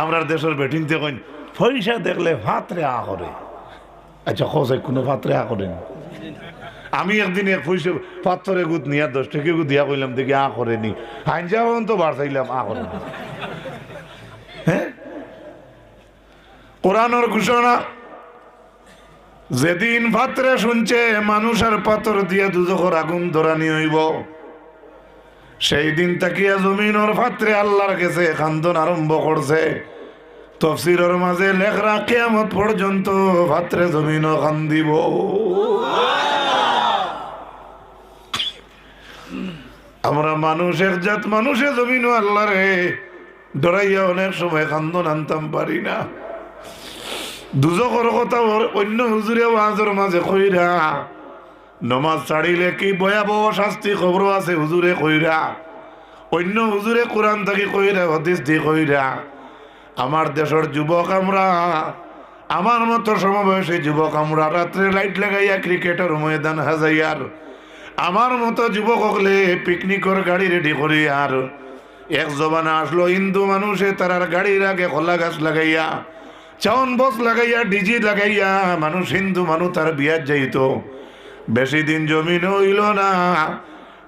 আমরা দেশের বেটিং দেখুন পয়সা দেখলে ভাতরে আ করে। আচ্ছা খোঁজে কোনো ভাতরে আ করেন? আমি একদিন এক পয়সা পাত্তরে গুত নিয়া, দশ টাকা গুত দিয়া কইলাম, দেখি আ করেনি। হাইনজা তো বাড়াইলাম আ করে হ্যাঁ? কোরআনের ঘোষণা, যেদিন ভাত্রে শুনছে, মানুষ আর পাথর দিয়ে দুজখর আগুন ধরানি হইব। সেই দিন তাকিয়া জমিনের ভাত্রে আল্লাহর কাছে খান্দন আরম্ভ করছে। তফসিরের মাঝে লেখরা কেমত পর্যন্ত ভাত্রে জমিন খান্দিব। আমরা মানুষের জাত মানুষে জমিন আল্লাহরে ডরাইয়া অনেক সময় খান্দন আনতাম পারি না। দুজকর কথা অন্য হুজুরে মাঝে কইরা নমাজ ছাড়িলে কি ভয়াবহ শাস্তি খবর আছে হুজুরে কইরা? অন্য হুজুরে কোরআন থাকি কইরা, হদিস দি কইরা। আমার দেশের যুবক আমরা, আমার মতো সমবয়সী যুবক আমরা, রাত্রে লাইট লাগাইয়া ক্রিকেটের ময়দান হাজাইয়ার। আমার মতো যুবক হলে পিকনিকের গাড়ি রেডি করি আর এক জবানা আসলো হিন্দু মানুষে, তারার গাড়ির আগে খোলা গাছ লাগাইয়া, চাউন বস লাগাইয়া, ডিজি লাগাইয়া, মানুষ হিন্দু মানুষ তার বিয়ার যাইতো। বেশি দিন জমিন হইল না।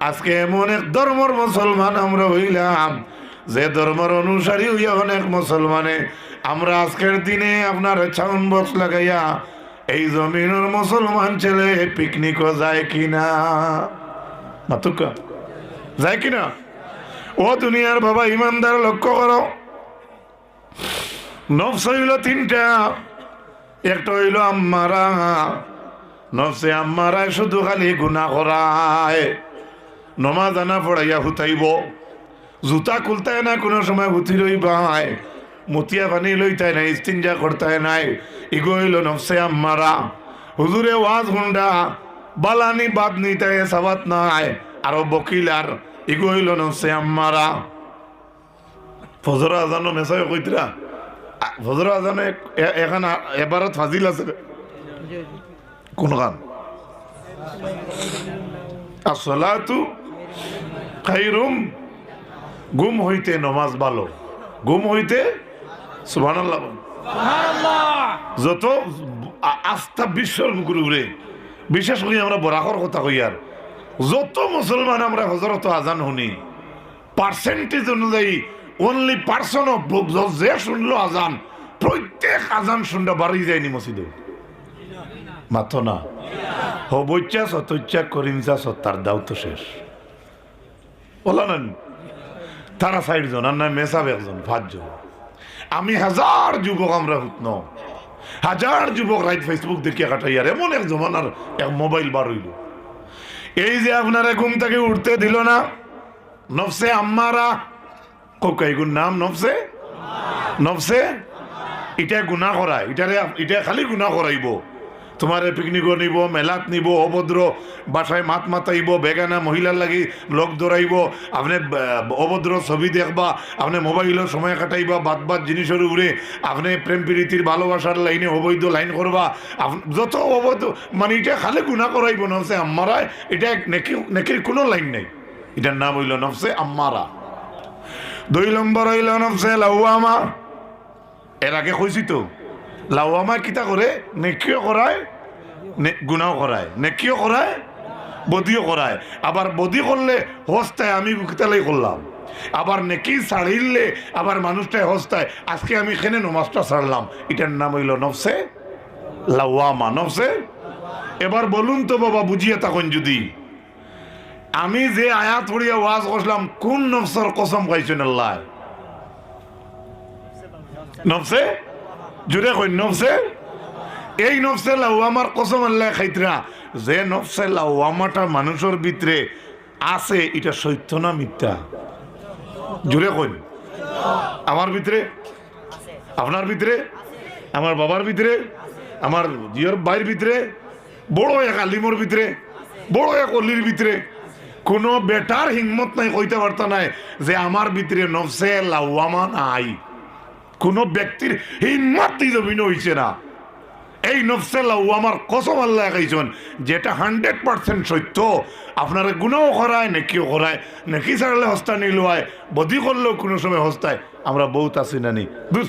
আজকে এমন এক ধর্মর মুসলমান আমরা হইলাম। যে ধর্মের অনুসারী হইয়া অনেক মুসলমানে। আমরা আজকের দিনে আপনার ছাউন বক্স লাগাইয়া এই জমিনের মুসলমান ছেলে পিকনিকও যায় কিনা? মাতুকা যায় কিনা? ও দুনিয়ার বাবা ইমানদার, লক্ষ্য করো। নফস হইল তিনটা। একটা হইল আম্মারা। নফসে আম্মারায় শুধু খালি গুণা করায় নমাজ আনা পড়াইয়া হুতাইব জুতা খুলতায় না কোনো সময় হুতি রইবায় মতিয়া পানি লইতায় নাই ইস্তিনজা করতায় নাই। ইগো হইল নফসে আম্মারা হুজুরে ওয়াজ হুন্ডা বালানি বাদ নিতায় সাবাত নাই। আরও বকিলার ইগো হইল নফসে আম্মারা ফজর আজানো মেসায় কইতরা ফজর আজানো এখন এবারত ফাজিল আছে। কোন গান আসলাতু খাইরুম। গুম হইতে নমাজ ভালো। গুম হইতে সুবহানাল্লাহ। যত আস্থা বিশ্বর গুরুরে বিশেষ করে আমরা বরাকর কথা কই আর যত মুসলমান আমরা হজরত আজান শুনি পার্সেন্টেজ অনুযায়ী অনলি পার্সন অফ যে শুনলো আজান প্রত্যেক আজান শুনটা বাড়ি যায়নি মসজিদে। মাথ না হবইচ্ছা সতইচ্ছা করিমচা সত্তার দাও তো শেষ। বলা না তারা ষাট জন আর নয় মেসাব একজন পাঁচজন। আমি হাজার যুবক আমরা হুতন হাজার যুবক রাইট ফেসবুক দেখিয়া আর এমন এক জমানার এক মোবাইল বার হইল। এই যে আপনারা ঘুম থেকে উঠতে দিল না, নফসে আম্মারা কোকাইগুর নাম নফসে? নফসে? এটা গুণা করায়। এটারে এটা খালি গুণা করাইব। তোমার পিকনিকও নিব, মেলাত নিব অভদ্র বাসায় মাত মাতাইব, বেগানা মহিলার লাগি লগ ধরাইব, আপনি অভদ্র ছবি দেখবা, আপনি মোবাইলের সময় কাটাইবা বাদ বাদ জিনিসের উপরে, আপনি প্রেম প্রীতির ভালোবাসার লাইনে অবৈধ লাইন করবা যত অবৈধ মানে এটা খালি গুণা করাইব নফসে আম্মারা, এটা নেকি, নেকির কোনো লাইন নেই। এটার নাম হইল নফসে আম্মারা। দুই নম্বর হইল নফসে লাউয়ামা। এর আগে কইছি তো লাউয়ামা কিতা করে নেকিও করায় গুনাও করায় নেকিও করায় বদিও করায় আবার বদি করলে হস্তায় আমি কিতালাই করলাম আবার নেকি ছাড়িলে আবার মানুষটাই হস্তায়। আজকে আমি এখানে নমাজটা ছাড়লাম এটার নাম হইল নফসে লাউয়ামা নফসে এবার বলুন তো বাবা বুঝিয়ে তখন যদি। আমি যে আয়াত পড়িয়া ওয়াজ করলাম কোন নফসর কসম খাইছেন আল্লাহ? নফসে জুড়ে কই নফসে? এই নফসে লাউয়ামার কসম আল্লাহ খাইতরা। যে নফসে লাউয়ামাটা মানুষের ভিতরে আছে, এটা সত্য না মিথ্যা? জুড়ে কই আমার ভিতরে? আপনার ভিতরে? আমার বাবার ভিতরে? আমার জিয়র ভাইয়ের ভিতরে? বড় এক আলিমর ভিতরে? বড় এক অলির ভিতরে? কোনো বেটার হিম্মত নাই, কইতে পারতা নাই যে আমার ভিতরে নফসে লাউয়ামা নাই। কোনো ব্যক্তির হিম্মত জমিন হইছে না। এই নফসে লাউ আমার কসম আল্লাহ খাইছেন, যেটা হান্ড্রেড পার্সেন্ট সত্য। আপনারা গুণও করায়, নেকিও করায়। নেকি ছাড়লে হস্তা নিল হয় বদি করলেও কোনো সময় হস্তায়। আমরা বহুত আছি নানি। বুঝ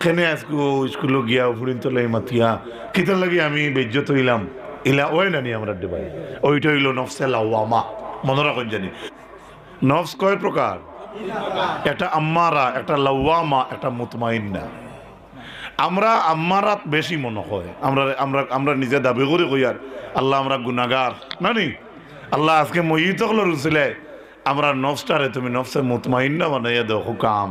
খেনে আজকু স্কুলে গিয়া, ফুরিন তোলে মাতিয়া। কিতার লাগি আমি বেজ্জত হইলাম। ইলা ওই নানি আমরা দেবাই ওইটা হইল নফসে লাউয়ামা মনে রাখুন জানি। নফস কয় প্রকার? একটা আম্মারা একটা লাউয়ামা একটা মুতমাইন্না। আমরা আম্মারাত বেশি মনে হয়। আমরা আমরা আমরা নিজে দাবি করে কই আর, আল্লাহ আমরা গুনাগার নানি আল্লাহ আজকে মহিত হলো রুছিলে আমরা নফসটারে তুমি নফসে মুতমাইন্না বানাইয়া দাও হুকাম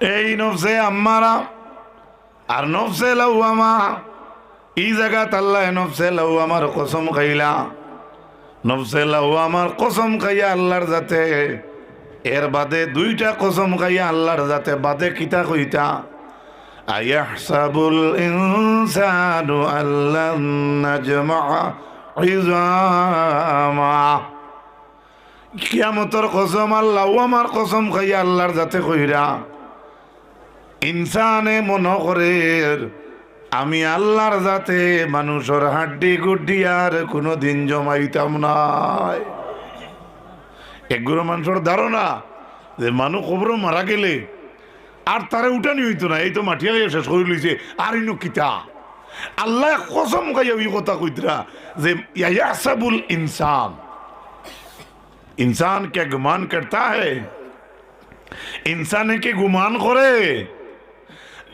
এই নফসে আম্মারা আর নফসে লাউয়ামা এই জায়গাত আল্লাহ নফসে লাউয়ামার কসম খাইলা। নফসে লাউয়ামার কসম খাইয়া আল্লাহর যাতে এর বাদে দুইটা কসম খাইয়া আল্লাহর যাতে বাদে কিতা কইতা? আয়াহসাবুল ইনসানু আল্লান নাজমা ইজামা। কিয়ামতর কসম আল্লাহ আমার কসম খাইয়া আল্লাহর যাতে কইরা। ইনসানে মন করে, আমি আল্লাহর যাতে মানুষের হাড্ডি গুড্ডি আর কোনো দিন জমাইতাম নাই। এগুলো মানুষের ধারণা যে মানুষ খবর মারা গেলে আর তারে উঠানি হইতো না এই তো মাটিয়া শেষ করে লইছে আর ইনো কিতা আল্লাহ কসম খাইয়া ওই কথা কইতরা যে ইয়াসাবুল ইনসান इंसान क्या गुमान करता है इंसान के गुमान করে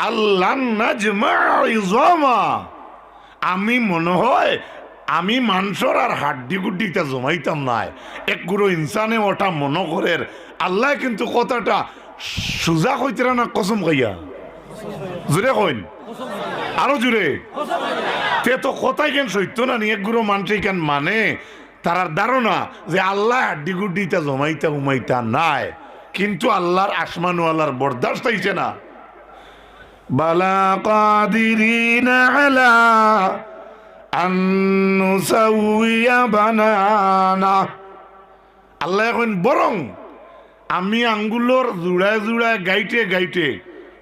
আল্লাহ নাজমা ইজামা আমি মনে হয় আমি মানুষের আর হাড্ডি গুড্ডিটা জমাইতাম নাই। এক গুরু ইনসানে ওটা মনে করে আল্লাহ কিন্তু কথাটা সোজা কইতে না কসম কইয়া জুড়ে কইন? আরও জুড়ে তে তো কথাই কেন সত্য না এক গুরু মানুষ কেন মানে? তারার ধারণা যে আল্লাহ হাড্ডি গুড্ডিটা জমাইতা উমাইতা নাই। কিন্তু আল্লাহর আসমানু আল্লাহর বরদাস্ত হইছে না। বালা কাদিরিনা আলা আল্লাহ এখন বরং আমি আঙ্গুলোর জুড়ায় জুড়ায় গাইটে গাইটে,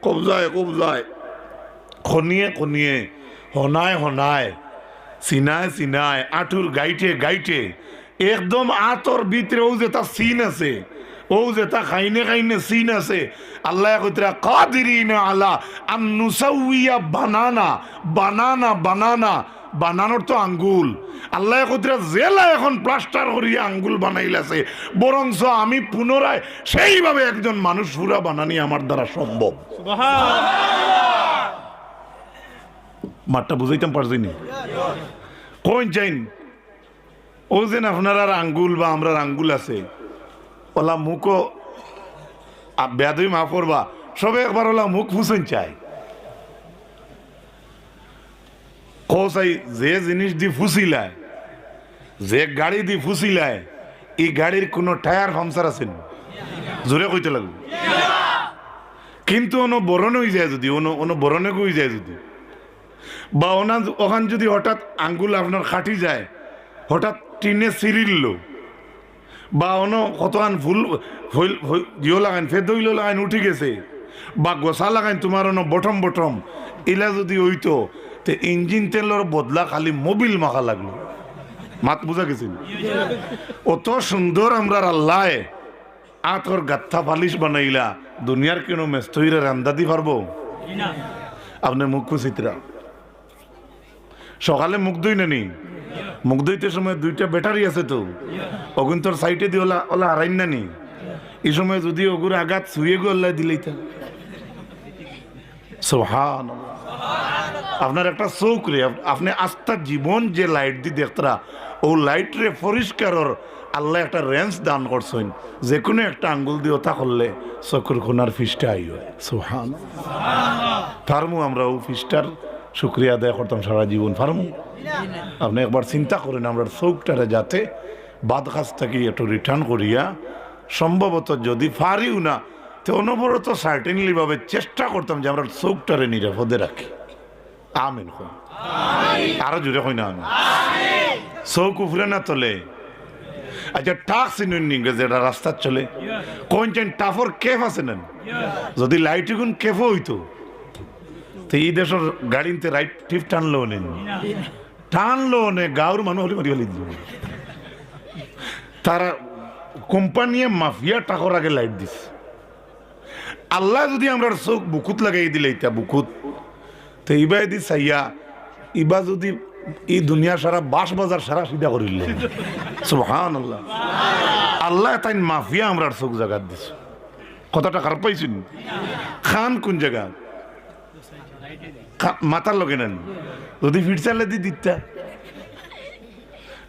কবজায় কবজায়, খনিয়ে খনিয়ে, হনায় হনায় সিনায় সিনায় আঁঠুর গাইটে গাইটে, একদম আতর ভিতরে ও যে তা সিন আছে, ও যে তা খাইনে খাইনে সিন আছে, আল্লাহ কইতরা কাদিরিনা আলা আন নুসাউইয়া বানানা বানানা বানানা বানানোর তো আঙ্গুল। আল্লাহ কইতরা জেলা এখন প্লাস্টার করিয়া আঙ্গুল বানাইলাছে। বরংস আমি পুনরায় সেইভাবে একজন মানুষ পুরা বানানি আমার দ্বারা সম্ভব। মাঠটা বুঝাইতাম পারছিনি। কোন চাইন ও যেন আপনার আর আঙ্গুল বা আমরা আঙ্গুল আছে। ওলা মুখও বেদই মা করবা। সবে একবার ওলা মুখ ফুসেন চাই। কোসাই যে জিনিস দি ফুসিলায়, যে গাড়ি দি ফুসিলায় এই গাড়ির কোনো টায়ার পাংচার আছে নি? জোরে কইতে লাগবে কিন্তু অন্য বরণ হয়ে যায় যদি অন্য অন্য বরণে হয়ে যায় যদি বা ওনা ওখান যদি হঠাৎ আঙ্গুল আপনার খাটি যায়, হঠাৎ টিনে সিরিল বা অন কতখান ফুল জিও লাগাইন ফেদইল লাগাইন, উঠি গেছে, বা গোসা লাগাইন, তোমার অন বটম বটম, ইলা যদি হইতো তে ইঞ্জিন তেলের বদলা খালি মোবিল মাখা লাগল। মাত বুঝা গেছিল। অত সুন্দর আমরা আল্লাহ আতর গাত্থা ফালিশ বানাইলা। দুনিয়ার কেন মেস্তইরে রান্দা দি পারব আপনি মুখ খুশিতরা সকালে মুখ ধুই নানি? মুখ ধুইতে সময় দুইটা ব্যাটারি আছে তো। অগুন তোর সাইটে দিয়ে ওলা ওলা হারাইন নানি? এই সময় যদি ওগুর আঘাত শুয়ে গো আল্লাহ দিলেই তা। সোহান আপনার একটা চৌক রে আপনি আস্থা জীবন যে লাইট দি দেখতরা, ও লাইট রে পরিষ্কারর আল্লাহ একটা রেঞ্জ দান করছেন। যে কোনো একটা আঙ্গুল দিয়ে ওটা করলে চকুর খুনার ফিসটা আই হয়। সোহান ফার্মু আমরা ও ফিসটার শুক্রিয়া আদায় করতাম সারা জীবন। ফার্মু, আপনি একবার চিন্তা করেন আমরা চৌকটারে যাতে বাদ কাছ থেকে একটু রিটার্ন করিয়া সম্ভবত যদি পারিও না, তো অনবরত সার্টেনলি ভাবে চেষ্টা করতাম যে আমরা চৌকটারে নিরাপদে রাখি। আমিন কই। আরও জুড়ে কই না আমি চৌক উফরে না তোলে। আচ্ছা টাক চিনুন নিগে যেটা রাস্তার চলে। কোন চেন টাফর কেফ আছে না যদি লাইট গুণ কেফও হইতো, তো এই দেশের গাড়িতে রাইট টিপ টানলো নেন টানলো নে গাঁর মানুষ হলে মারি ফেলি তারা কোম্পানিয়ে মাফিয়া টাকার আগে লাইট দিস আল্লাহ যদি আমরা চোখ বুকুত লাগাই দিলে এটা বুকুত তো ইবাই দি চাইয়া ইবা যদি এই দুনিয়া সারা বাস বাজার সারা সিধা করিলে সুবহান আল্লাহ আল্লাহ তাই মাফিয়া আমরা চোখ জাগাত দিস। কথাটা খারাপ পাইছেন? খান কোন জায়গা? মাথার লগে নেন। যদি ফিট চালে দি দিতা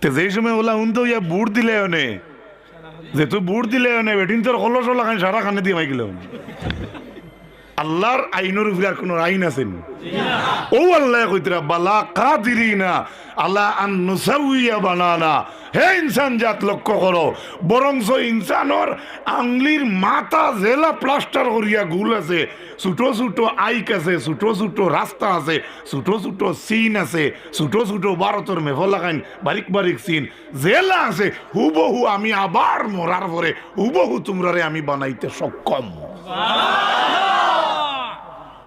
তে যেই সময় ওলা উন তো ইয়া বুট দিলে অনে যে বুট দিলে অনে বেটিন তোর কলস খান সারা খানে দিয়ে মাইকিল আল্লাহর আইনের উপরে আর কোনো আইন আছেন ও আল্লাহ কইতরা বালা কাদিরিনা আল্লাহ আন নুসাউইয়া বানানা। হে ইনসান জাত, লক্ষ্য করো। বরংস ইনসানর আংলির মাথা জেলা প্লাস্টার করিয়া গুল আছে। ছোটো ছোটো আইক আছে, ছোটো ছোটো রাস্তা আছে, ছোটো ছোটো সিন আছে, ছোটো ছোটো ভারতের মেফল লাগাইন বারিক বারিক সিন। জেলা আছে, হুবহু আমি আবার মরার পরে, হুবহু তোমরারে আমি বানাইতে সক্ষম।